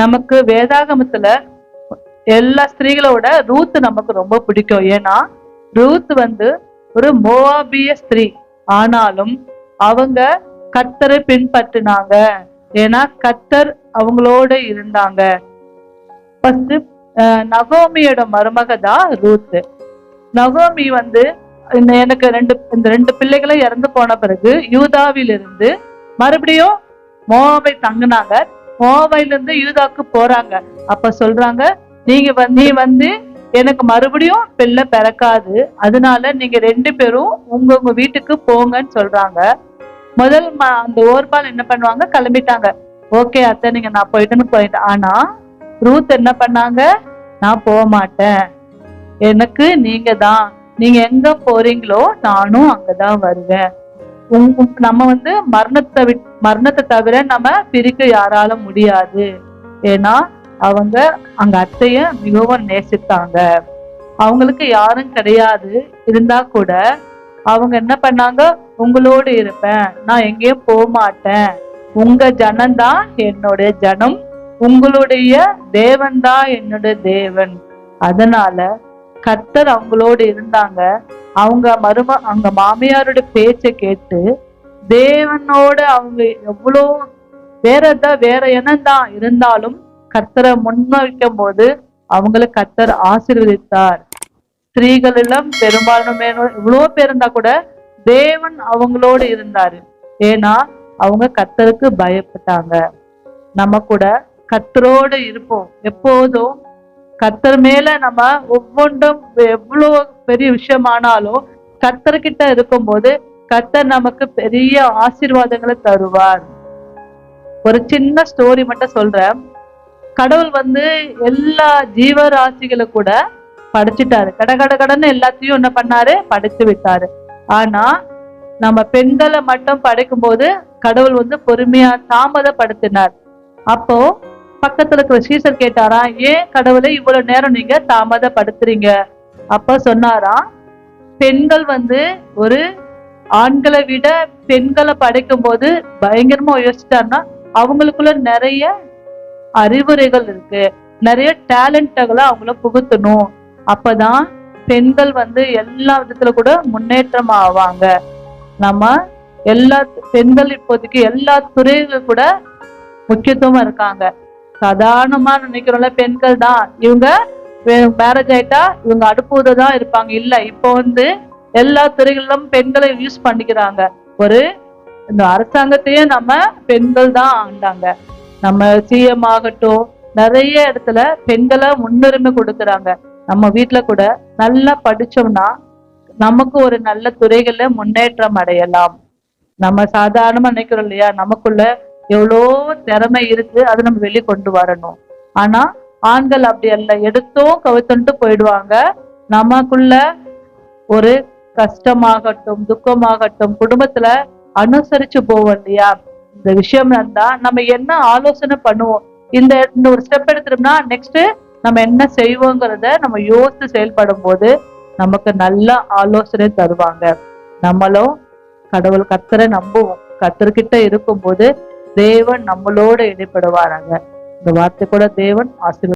நமக்கு வேதாகமத்துல எல்லா ஸ்திரீகளோட ரூத் நமக்கு ரொம்ப பிடிக்கும். ஏன்னா ரூத் வந்து ஒரு மோவாபிய ஸ்திரீ. ஆனாலும் அவங்க கத்தரை பின்பற்றினாங்க. ஏன்னா கத்தர் அவங்களோட இருந்தாங்க. ஃபர்ஸ்ட் நகோமியோட மருமக தான் ரூத். நகோமி வந்து இந்த எனக்கு ரெண்டு இந்த ரெண்டு பிள்ளைகளும் இறந்து போன பிறகு யூதாவிலிருந்து மறுபடியும் மோவாபை தங்குனாங்க. மோவாயில இருந்து யூதாக்கு போறாங்க. அப்ப சொல்றாங்க நீங்க வந்து நீ வந்து எனக்கு மறுபடியும் பிள்ளை பிறக்காது. அதனால நீங்க ரெண்டு பேரும் உங்க உங்க வீட்டுக்கு போங்கன்னு சொல்றாங்க. முதல் அந்த ஓர்பால் என்ன பண்ணுவாங்க? கிளம்பிட்டாங்க. ஓகே அத்தை நீங்க நான் போயிட்டேன்னு போயிட்டேன் ஆனா ரூத் என்ன பண்ணாங்க? நான் போக மாட்டேன். எனக்கு நீங்க தான். நீங்க எங்க போறீங்களோ நானும் அங்கதான் வருவேன். நம்ம வந்து மரணத்தை விட் மரணத்தை தவிர நம்ம பிரிக்க யாரால முடியாது. ஏன்னா அவங்க அங்க அத்தைய மிகவும் நேசித்தாங்க. அவங்களுக்கு யாரும் கிடையாது. இருந்தா கூட அவங்க என்ன பண்ணாங்க? உங்களோடு இருப்பேன். நான் எங்கேயும் போக மாட்டேன் உங்க ஜனம்தான் என்னுடைய ஜனம். உங்களுடைய தேவன் தான் என்னுடைய தேவன். அதனால கர்த்தர் அவங்களோடு இருந்தாங்க. அவங்க மரும அவங்க மாமியாரோட பேச்சை கேட்டு தேவனோட அவங்க எவ்வளோ வேற எதா- வேற என்னதான் இருந்தாலும் கர்த்தரை முன்வைக்கும் போது அவங்கள கர்த்தர் ஆசீர்வதித்தார். ஸ்திரீகள் பெரும்பாலும் இவ்வளோ பேர் இருந்தா கூட தேவன் அவங்களோடு இருந்தாரு. ஏன்னா அவங்க கர்த்தருக்கு பயப்பட்டாங்க. நம்ம கூட கர்த்தரோடு இருப்போம். எப்போதும் கர்த்தர் மேல நம்ம ஒவ்வொன்றும் எவ்வளோ பெரிய விஷயமானாலும் கத்தர்கிட்ட இருக்கும்போது கர்த்தர் நமக்கு பெரிய ஆசீர்வாதங்களை தருவார். ஒரு சின்ன ஸ்டோரி மட்டும் சொல்றேன். கடவுள் வந்து எல்லா ஜீவராசிகளை கூட படைச்சிட்டாரு. கட கட கடன்னு எல்லாத்தையும் என்ன பண்ணாரு படைச்சு விட்டாரு. ஆனா நம்ம பெண்களை மட்டும் படைக்கும் போது கடவுள் வந்து பொறுமையா தாமதப்படுத்தினார். அப்போ பக்கத்துல இருக்கிற சீசர் கேட்டாரா ஏன் கடவுளை இவ்வளவு நேரம் நீங்க தாமதப்படுத்துறீங்க? அப்ப சொன்னாராம் பெண்கள் வந்து ஒரு ஆண்களை விட பெண்களை படைக்கும் போது பயங்கரமா யோசிச்சிட்டாருன்னா அவங்களுக்குள்ள நிறைய அறிவுரைகள் இருக்கு. நிறைய டேலண்ட்களை அவங்கள புகுத்தணும். அப்பதான் பெண்கள் வந்து எல்லா விதத்துல கூட முன்னேற்றம் ஆவாங்க. நம்ம எல்லா பெண்கள் இப்போதைக்கு எல்லா துறைகள் கூட முக்கியத்துவமா இருக்காங்க. சாதாரணமா நினைக்கிறோம்ல பெண்கள் தான் இவங்க மேரேஜ் ஆயிட்டா இவங்க அடுப்புத தான் இருப்பாங்க. இல்ல இப்போ வந்து எல்லா துறைகளிலும் பெண்களை யூஸ் பண்ணிக்கிறாங்க. ஒரு இந்த அரசாங்கத்தையே நம்ம பெண்கள் தான் ஆண்டாங்க. நம்ம சிஎம் ஆகட்டும் நிறைய இடத்துல பெண்களை முன்னுரிமை கொடுக்குறாங்க. நம்ம வீட்டுல கூட நல்லா படிச்சோம்னா நமக்கு ஒரு நல்ல துறைகள்ல முன்னேற்றம் அடையலாம். நம்ம சாதாரணமா நினைக்கிறோம் இல்லையா? நமக்குள்ள எவ்வளோ திறமை இருக்கு அதை நம்ம வெளியே கொண்டு வரணும். ஆனா ஆண்கள் அப்படி அல்ல எடுத்தோம் கவுத்துன்ட்டு போயிடுவாங்க. நமக்குள்ள ஒரு கஷ்டமாகட்டும் துக்கமாகட்டும் குடும்பத்துல அனுசரிச்சு போவோம் இல்லையா? இந்த விஷயம் இருந்தா நம்ம என்ன ஆலோசனை பண்ணுவோம்? இந்த இந்த ஒரு ஸ்டெப் எடுத்துட்டோம்னா நெக்ஸ்ட் நம்ம என்ன செய்வோங்கிறத நம்ம யோசித்து செயல்படும் போது நமக்கு நல்ல ஆலோசனை தருவாங்க. நம்மளும் கடவுள் கத்தரை நம்புவோம். கத்தர்கிட்ட இருக்கும்போது தேவன் நம்மளோட இடைப்படுவாராங்க இந்த வார்த்தை கூட தேவன் ஆசீர்வதி